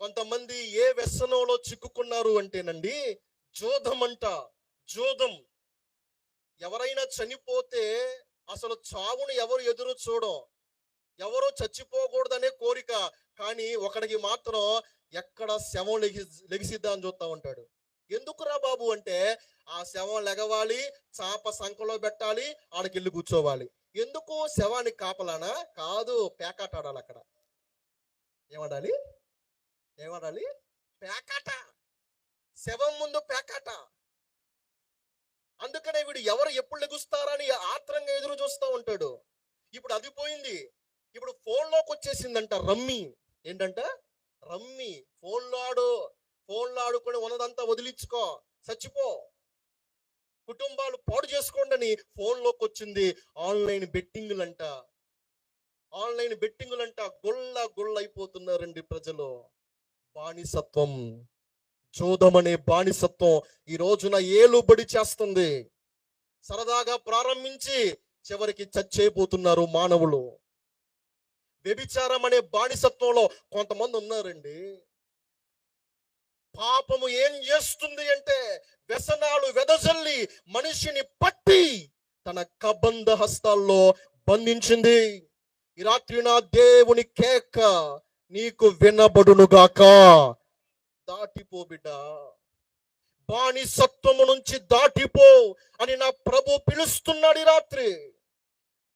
కొంతమంది ఏ వ్యసనంలో చిక్కుకున్నారు అంటేనండి జోధం అంట జోధం. ఎవరైనా చనిపోతే అసలు చావును ఎవరు ఎదురు చూడం ఎవరు చచ్చిపోకూడదనే కోరిక. కానీ ఒకడికి మాత్రం ఎక్కడ శవం లెగి లెగిసిద్దా అని చూస్తా ఉంటాడు. ఎందుకురా బాబు అంటే ఆ శవం లెగవాలి చాప సంఖలో పెట్టాలి ఆడకెళ్ళి కూర్చోవాలి. ఎందుకు శవానికి కాపలానా? కాదు పేకాటాడాలి అక్కడ. ఏమడాలి? ఏమనాలి? పేకాట. శవం ముందు పేకాట. అందుకనే వీడు ఎవరు ఎప్పుడు లెగుస్తారని ఆత్రంగా ఎదురు చూస్తూ ఉంటాడు. ఇప్పుడు అది పోయింది. ఇప్పుడు ఫోన్లోకి వచ్చేసిందంట రమ్మి. ఏంటంట? రమ్మి. ఫోన్లో ఆడు ఫోన్లో ఆడుకొని ఉన్నదంతా వదిలించుకో. చచ్చిపో. కుటుంబాలు పాడు చేసుకోండి అని ఫోన్లోకి వచ్చింది ఆన్లైన్ బెట్టింగులంట. ఆన్లైన్ బెట్టింగులంట. గొల్ల గొల్ల అయిపోతున్నారండి ప్రజలు. బానిసత్వం జోదం అనే బానిసత్వం ఈ రోజున ఏలుబడి చేస్తుంది. సరదాగా ప్రారంభించి చివరికి చచ్చేపోతున్నారు మానవులు. వ్యభిచారం అనే బానిసత్వంలో కొంతమంది ఉన్నారండి. పాపము ఏం చేస్తుంది అంటే వ్యసనాలు వెదజల్లి మనిషిని పట్టి తన కబంధ హస్తాల్లో బంధించింది. ఈ రాత్రి నా దేవుని కేక నీకు వినబడునుగాక దాటిపో బిడ్డ. బానిసత్వము నుంచి దాటిపో అని నా ప్రభు పిలుస్తున్నాడు రాత్రి.